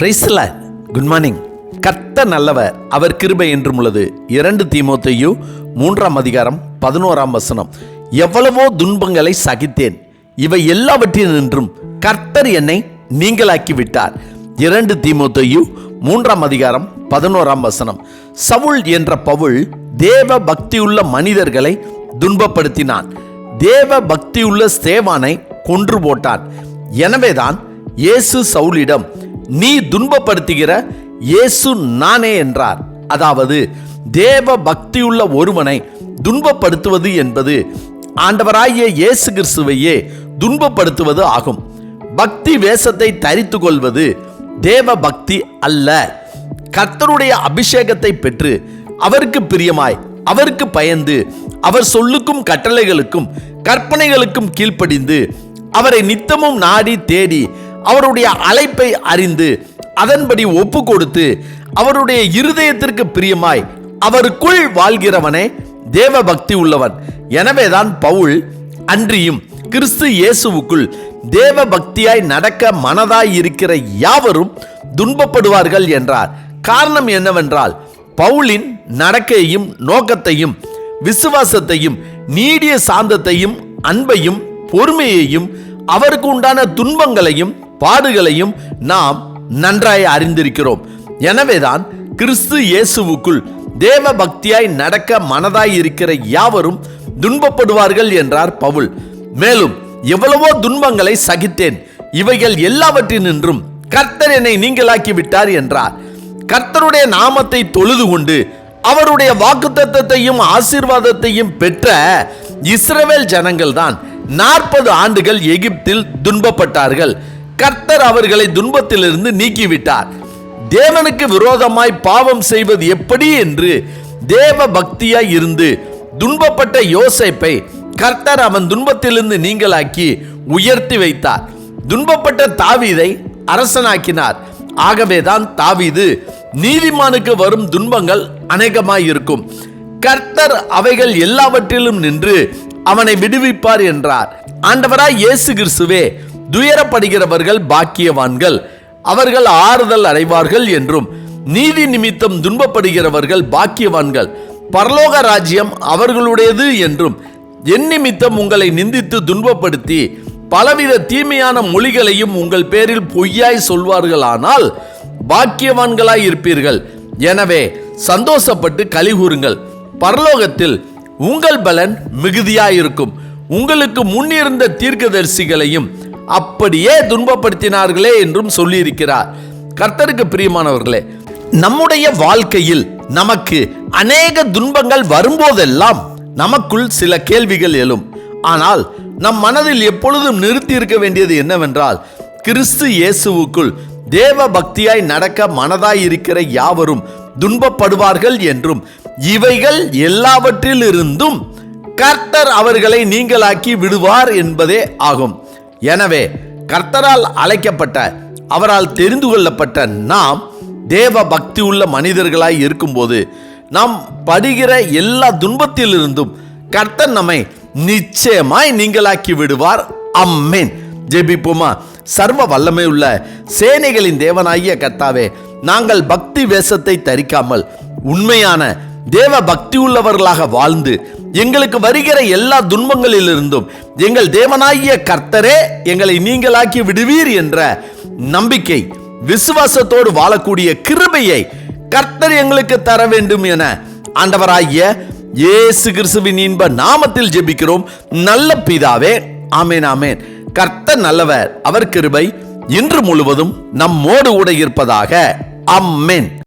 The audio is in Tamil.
பிரைஸ்ல குட் மார்னிங் கத்த நல்லவர் அவர் கிருபை என்றும் உள்ளது. இரண்டு தீமோத்தையு மூன்றாம் அதிகாரம் பதினோராம் வசனம். எவ்வளவோ துன்பங்களை சகித்தேன். இவை எல்லாவற்றினின்றும் கர்த்தர் என்னை நீங்களாக்கி விட்டார் இரண்டு தீமோத்தையும் மூன்றாம் அதிகாரம் பதினோராம் வசனம். சவுல் என்ற பவுல் தேவ பக்தியுள்ள மனிதர்களை துன்பப்படுத்தினான். தேவ பக்தியுள்ள சேவானை கொன்று போட்டான். எனவேதான் இயேசு சவுலிடம் நீ துன்பப்படுத்துகிற இயேசு நானே என்றார். அதாவது தேவ பக்தியுள்ள ஒருவனை துன்பப்படுத்துவது என்பது ஆண்டவராகிய இயேசு கிறிஸ்துவையே துன்பப்படுத்துவது ஆகும். பக்தி வேஷத்தை தரித்து கொள்வது தேவ பக்தி அல்ல. கர்த்தருடைய அபிஷேகத்தை பெற்று அவருக்கு பிரியமாய் அவருக்கு பயந்து அவர் சொல்லுக்கும் கட்டளைகளுக்கும் கற்பனைகளுக்கும் கீழ்ப்படிந்து அவரை நித்தமும் நாடி தேடி அவருடைய அழைப்பை அறிந்து அதன்படி ஒப்பு கொடுத்து அவருடைய இருதயத்திற்கு பிரியமாய் அவருக்குள் வாழ்கிறவனே தேவ பக்தி உள்ளவன். எனவேதான் பவுல் அன்றியும் கிறிஸ்து இயேசுவுக்குள் தேவ பக்தியாய் நடக்க மனதாய் இருக்கிற யாவரும் துன்பப்படுவார்கள் என்றார். காரணம் என்னவென்றால் பவுலின் நடக்கையும் நோக்கத்தையும் விசுவாசத்தையும் நீடிய சாந்தத்தையும் அன்பையும் பொறுமையையும் அவருக்கு உண்டான துன்பங்களையும் பாடுகளையும் நாம் நன்றாய் அறிந்திருக்கிறோம். எனவேதான் கிறிஸ்து இயேசுவுக்குள் தேவ பக்தியாய் நடக்க மனதாய் இருக்கிற யாவரும் துன்பப்படுவார்கள் என்றார் பவுல். மேலும் எவ்வளவோ துன்பங்களை சகித்தேன். இவைகள் எல்லாவற்றினின்றும் கர்த்தர் என்னை நீங்களாக்கி விட்டார் என்றார். கர்த்தருடைய நாமத்தை தொழுது கொண்டு அவருடைய வாக்குத்தத்தையும் ஆசீர்வாதத்தையும் பெற்ற இஸ்ரவேல் ஜனங்கள் தான் நாற்பது ஆண்டுகள் எகிப்தில் துன்பப்பட்டார்கள். கர்த்தர் அவர்களை துன்பத்திலிருந்து நீக்கிவிட்டார். தேவனுக்கு விரோதமாய் பாவம் செய்வது எப்படி என்று தேவ பக்தியாய் இருந்து துன்பப்பட்ட யோசைப்பை கர்த்தர் அவன் துன்பத்திலிருந்து நீங்களாக்கி உயர்த்தி வைத்தார். துன்பப்பட்ட தாவீதை அரசனாக்கினார். ஆகவேதான் தாவீது நீதிமானுக்கு வரும் துன்பங்கள் அநேகமாய் இருக்கும் கர்த்தர் அவைகள் எல்லாவற்றிலும் நின்று அவனை விடுவிப்பார் என்றார். ஆண்டவராய் இயேசு கிறிஸ்துவே துயரப்படுகிறவர்கள் பாக்கியவான்கள். அவர்கள் ஆறுதல் அடைவார்கள் என்றும் நீதி நிமித்தம் துன்பப்படுகிறவர்கள் பாக்கியவான்கள். பரலோக ராஜ்யம் அவர்களுடையது என்றும் என் நிமித்தம் உங்களை நிந்தித்து துன்பப்படுத்தி பலவித தீமையான மொழிகளையும் உங்கள் பேரில் பொய்யாய் சொல்வார்களானால் பாக்கியவான்களாய் இருப்பீர்கள். எனவே சந்தோஷப்பட்டு கலிகூறுங்கள் பரலோகத்தில் உங்கள் பலன் மிகுதியாயிருக்கும். உங்களுக்கு முன்னிருந்த தீர்க்கதரிசிகளையும் அப்படியே துன்பப்படுத்தினார்களே என்றும் சொல்லியிருக்கிறார். கர்த்தருக்கு பிரியமானவர்களே நம்முடைய வாழ்க்கையில் நமக்கு அநேக துன்பங்கள் வரும்போதெல்லாம் நமக்குள் சில கேள்விகள் எழும். ஆனால் நம் மனதில் எப்பொழுதும் நிறுத்தி இருக்க வேண்டியது என்னவென்றால் கிறிஸ்து இயேசுவுக்குள் தேவ பக்தியாய் நடக்க மனதாய் இருக்கிற யாவரும் துன்பப்படுவார்கள் என்றும் இவைகள் எல்லாவற்றிலிருந்தும் கர்த்தர் அவர்களை நீங்களாக்கி விடுவார் என்பதே ஆகும். எனவே கர்த்தரால் அழைக்கப்பட்ட அவரால் தெரிந்து கொள்ளப்பட்ட நாம் தேவ பக்தி உள்ள மனிதர்களாய் இருக்கும்போது நாம் படுகிற எல்லா துன்பத்திலிருந்தும் கர்த்தர் நம்மை நிச்சயமாய் நீங்களாக்கி விடுவார். அம்மேன் ஜெபிப்போமா? சர்வ வல்லமை உள்ள சேனைகளின் தேவனாகிய கர்த்தாவே நாங்கள் பக்தி வேஷத்தை தரிக்காமல் உண்மையான தேவ பக்தி உள்ளவர்களாக வாழ்ந்து எங்களுக்கு வருகிற எல்லா துன்பங்களிலிருந்தும் எங்கள் தேவனாகிய கர்த்தரே எங்களை நீங்களாக்கி விடுவீர் என்ற நம்பிக்கை விசுவாசத்தோடு வாழக்கூடிய கிருபையை கர்த்தர் எங்களுக்கு தர வேண்டும் என ஆண்டவராகிய இயேசு கிறிஸ்துவின் இன்ப நாமத்தில் ஜெபிக்கிறோம். நல்ல பிதாவே ஆமேன் ஆமேன். கர்த்தர் நல்லவர் அவர் கிருபை இன்று முழுவதும் நம்மோடு கூட இருப்பதாக அம்மேன்